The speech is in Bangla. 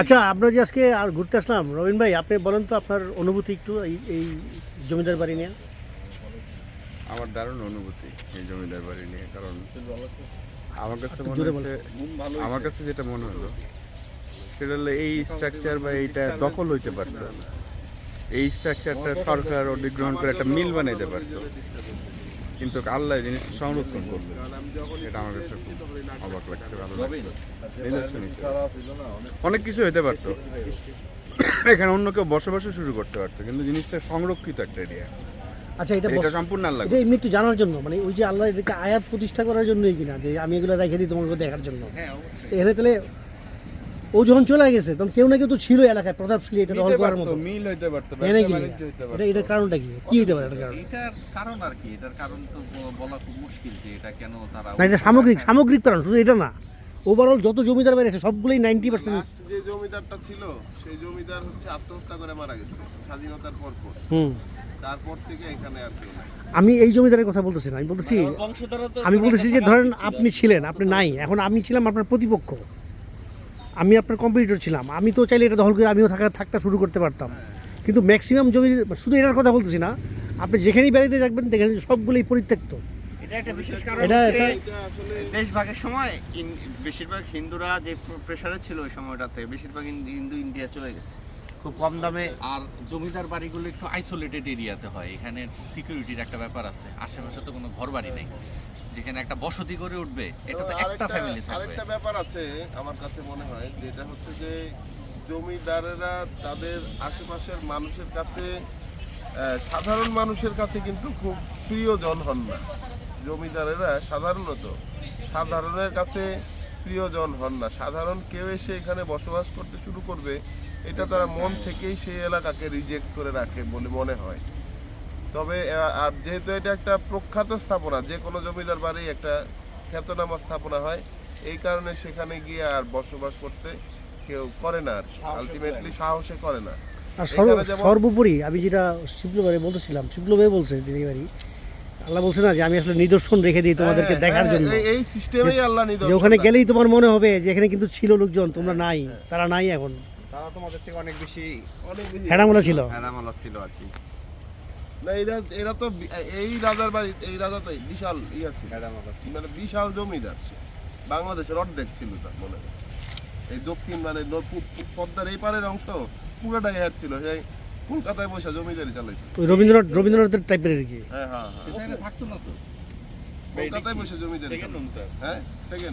আচ্ছা আমরা যে আজকে আর ঘুরতে আসলাম রবিন ভাই আপনি বলেন তো আপনার অনুভূতি একটু এই এই জমিদার বাড়ি নিয়ে। আমার দারুণ অনুভূতি এই জমিদার বাড়ি নিয়ে কারণ আমার কাছে মনে হচ্ছে আমার কাছে যেটা মনে হলো সেটা হলো এই স্ট্রাকচার বা এইটা দখল হইতে পারতো এই স্ট্রাকচারটা সরকার অধিগ্রহণ করে একটা মিল বানাইতে পারতো। কিন্তু আল্লাহ এই জিনিসটা সংরক্ষণ করবে এটা আমার কাছে খুব অবাক লাগছে ভালো লাগছে। অনেক কিছু হতে পারতো। এখানে অন্য কেউ বসবাসও শুরু করতে পারতো কিন্তু জিনিসটা সংরক্ষিত একটা এরিয়া আচ্ছা এটা এটা সম্পূর্ণ আল্লাহ এটা এমনি একটু জানার জন্য মানে ওই যে আল্লাহ এটাকে আয়াত প্রতিষ্ঠা করার জন্যই কিনা যে আমি এগুলো রেখে দিই তোমাকে দেখার জন্য। তো এখানে তাহলে ও যখন চলে গেছে তখন কেউ না কেউ তো ছিল এলাকায় প্রতাপশালী এটা দখল করার মতো। মিল হইতে পারতো হইতে পারতো। এটা এটার কারণটা কি? কি হতে পারে এটার কারণ? এটার কারণ আর কি এটার কারণ তো বলা খুব মুশকিল যে এটা কেন তারা না এটা সামগ্রিক সামগ্রিক কারণ শুধু এটা না। ওভারঅল যত জমিদার বাড়ি আছে সবগুলোই নাইনটি পার্সেন্ট যে জমিদারটা ছিল সেই জমিদার হচ্ছে আত্মহত্যা করে মারা গেছে স্বাধীনতার পর পর। হুম। তারপর থেকে এখানে আর কেউ আমি এই জমিদারের কথা বলতেছি না আমি বলতেছি আমি বলতেছি যে ধরেন আপনি ছিলেন আপনি নাই এখন আমি ছিলাম আপনার প্রতিপক্ষ। আমি আপনার কম্পিটিটর ছিলাম। আমি তো চাইলে এটা দখল করে আমিও থাকা থাকতে শুরু করতে পারতাম। কিন্তু ম্যাক্সিমাম জমি শুধু এটার কথা বলতেছি না আপনি যেখানেই বেড়াতে যাবেন দেখেন সবগুলোই পরিত্যক্ত। এটা একটা বিশেষ কারণ এটা হচ্ছে এটা এটা আসলে দেশ ভাগের সময় বেশিরভাগ হিন্দুরা যে প্রেশারে ছিল ওই সময়টাতে বেশিরভাগ হিন্দু হিন্দু ইন্ডিয়া চলে গেছে। খুব কম দামে। আর জমিদার বাড়িগুলো একটু আইসোলেটেড এরিয়াতে হয়। এখানে সিকিউরিটির একটা ব্যাপার আছে। আশেপাশে তো কোনো ঘর বাড়ি নেই। যেখানে একটা বসতি করে উঠবে এটা তো একটা ফ্যামিলি থাকবে। আরেকটা ব্যাপার আছে আমার কাছে মনে হয় যেটা হচ্ছে যে জমিদারেরা তাদের আশেপাশের মানুষের কাছে সাধারণ মানুষের কাছে কিন্তু খুব প্রিয়জন হন না। জমিদারেরা সাধারণত সাধারণের কাছে প্রিয়জন হন না। সাধারণ কেউ এসে এখানে বসবাস করতে শুরু করবে এটা তারা মন থেকেই সেই এলাকাকে রিজেক্ট করে রাখে বলে মনে হয়। তবে আর যেহেতু এটা একটা প্রখ্যাত স্থাপনা যে কোনো জমিদার বাড়ি একটা খ্যাতনামা স্থাপনা হয় এই কারণে সেখানে গিয়ে আর বসবাস করতে কেউ করে না আর আলটিমেটলি সাহসে করে না। আর সর্বোপরি আমি যেটা শিবলুবারে বলতেছিলাম শিবলুভাই বলছে ডেলিভারি আল্লাহ বলছে না যে আমি আসলে নিদর্শন রেখে দিই তোমাদেরকে হ্যাঁ, দেখার হ্যাঁ, জন্য। এই- সিস্টেমেই আল্লাহ যে ওখানে গেলেই তোমার মনে হবে যে এখানে কিন্তু ছিল লোকজন তোমরা নাই তারা নাই এখন। তারা তোমাদের থেকে অনেক বেশি অনেক বেশি- হেডামোলা ছিল। হ্যারামালা ছিল আর কি। না এরা এরা তো এই রাজার বাড়ি এই রাজা তো বিশাল ইয়া মানে বিশাল জমিদার বাংলাদেশের অর্ধেক ছিল তার মনে এই দক্ষিণ মানে পদ্মার এই পারের অংশ পুরোটাই হেড ছিল। সেই কলকাতায় বসে জমিদারি চালাইছে রবীন্দ্রনাথ রবীন্দ্রনাথের টাইপের কি? হ্যাঁ হ্যাঁ হ্যাঁ। থাকতো না তো? কলকাতায় বসে জমিদারি হ্যাঁ সেকেন্ড